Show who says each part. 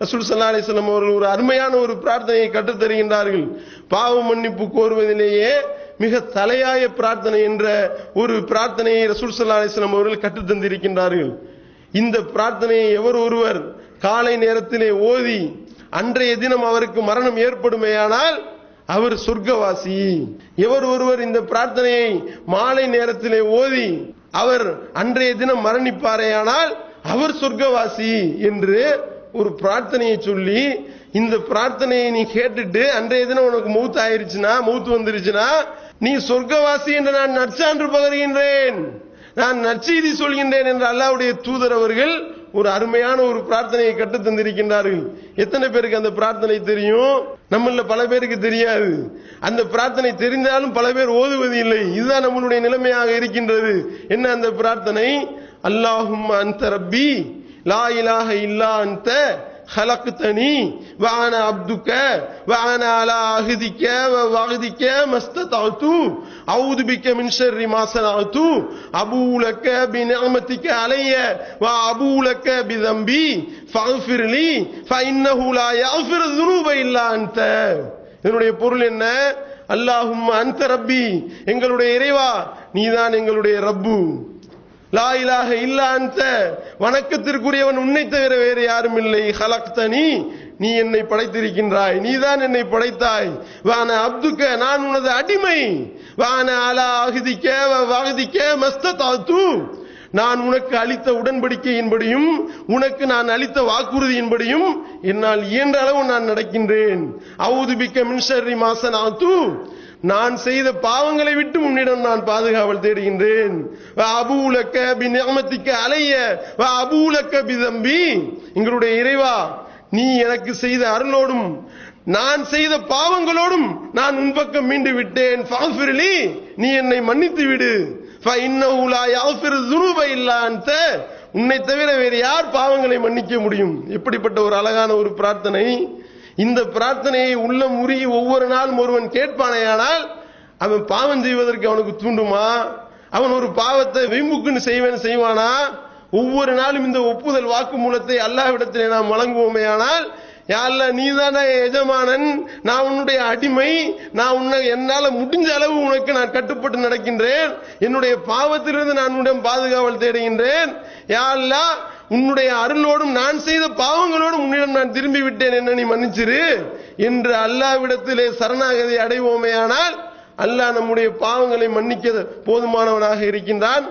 Speaker 1: ரசூல் சல்லா அலிஸ்லாம் அவர்கள் ஒரு அருமையான ஒரு பிரார்த்தனையை கற்றுத் தருகின்றார்கள். பாவ மன்னிப்பு கோருவதிலேயே மிக தலையாய பிரார்த்தனை என்ற ஒரு பிரார்த்தனையை ரசூல் சல்லா அலிஸ்லாம் அவர்கள் கற்றுத் தந்திருக்கின்றார்கள். இந்த பிரார்த்தனையை எவர் ஒருவர் காலை நேரத்திலே ஓதி அன்றைய தினம் அவருக்கு மரணம் ஏற்படுமேயானால் அவர் சொர்க்கவாசி. எவர் ஒருவர் இந்த பிரார்த்தனையை மாலை நேரத்திலே ஓதி அவர் அன்றைய தினம் மரணிப்பாரேயானால் அவர் சொர்க்கவாசி என்று ஒரு பிரார்த்தனையை சொல்லி இந்த பிரார்த்தனையை நீ கேட்டுட்டு அன்றைய தினம் உனக்கு மூத்து ஆயிருச்சுன்னா மூத்து வந்துருச்சுன்னா நீ சொர்க்கவாசி என்று நான் நற்சான்று பகர்கின்றேன் நான் நற்செய்தி சொல்கின்றேன் என்று அல்லாவுடைய தூதர் அவர்கள் ஒரு அருமையான ஒரு பிரார்த்தனையை கட்டு தந்திருக்கின்றார்கள். எத்தனை பேருக்கு அந்த பிரார்த்தனை தெரியும்? நம்மள பல பேருக்கு தெரியாது. அந்த பிரார்த்தனை தெரிந்தாலும் பல பேர் ஓதுவது இல்லை. இதுதான் நம்மளுடைய நிலைமையாக இருக்கின்றது. என்ன அந்த பிரார்த்தனை? அல்லாஹும் அந்த ரப்பி. லா இலாஹ இல்லா அந்த خلقتني وانا عبدك وانا على عهدك ووعدك ما استطعت اعوذ بك من شر ما صنعت ابو لك بنعمتك علي وابو لك بذنبي فاغفر لي فانه لا يغفر الذنوب الا انت இதனுடைய பொருள் என்ன அல்லாஹும் அந்த ரப்பி எங்களுடைய இறைவா நீதான் எங்களுடைய ரப்பு லா இலாஹ இல்லா வணக்கத்திற்குரியவன் உன்னை தவிர வேறு யாரும் இல்லை. ஹலக்தனி. நீ என்னை படைத்திருக்கின்றாய். நீதான் என்னை படைத்தாய். வான அப்துக்க நான் உனது அடிமை. வான அலா அகுதிக்க வகுதிக்க மஸ்த தாத்து நான் உனக்கு அளித்த உடன்படிக்கையின்படியும் உனக்கு நான் அளித்த வாக்குறுதியின்படியும் என்னால் இயன்ற அளவு நான் நடக்கின்றேன். அவுதுபிக்க மின்சரி மாசனாத்து. நான் செய்த பாவங்களை விட்டு உன்னிடம் நான் பாதுகாவல் தேடுகின்றேன். அபூலக்க பி நியமத்திக்க அலைய அபூலக்க பி தம்பி எங்களுடைய இறைவா நீ எனக்கு செய்த அருளோடும் நான் செய்த பாவங்களோடும் நான் உன் பக்கம் மீண்டு விட்டேன். நீ என்னை மன்னித்து விடு. உன்னை தவிர வேறு யார் பாவங்களை மன்னிக்க முடியும்? எப்படிப்பட்ட ஒரு அழகான ஒரு பிரார்த்தனை. இந்த பிரார்த்தனையை உள்ளம் உருகி ஒவ்வொரு நாளும் ஒருவன் கேட்பானேயானால் அவன் பாவம் செய்வதற்கு அவனுக்கு தூண்டுமா? அவன் ஒரு பாவத்தை விம்புக்குன்னு செய்வேன் செய்வானா? ஒவ்வொரு நாளும் இந்த ஒப்புதல் வாக்குமூலத்தை அல்லாவிடத்திலே நாம் வழங்குவோமேயானால் யாழ்ல நீதான எஜமானன் நான் உன்னுடைய அடிமை நான் உன்னை என்னால முடிஞ்ச அளவு உனக்கு நான் கட்டுப்பட்டு நடக்கின்றேன் என்னுடைய பாவத்திலிருந்து நான் உன்னிடம் பாதுகாவல் தேடுகின்றேன். யாழ்லா உன்னுடைய அருளோடும் நான் செய்த பாவங்களோடும் உன்னிடம் நான் திரும்பி விட்டேன் என்ன நீ மன்னிச்சிரு? என்று அல்லாவிடத்திலே சரணாகதி அடைவோமேயானால் அல்லாஹ் நம்முடைய பாவங்களை மன்னிக்க போதுமானவனாக இருக்கின்றான்.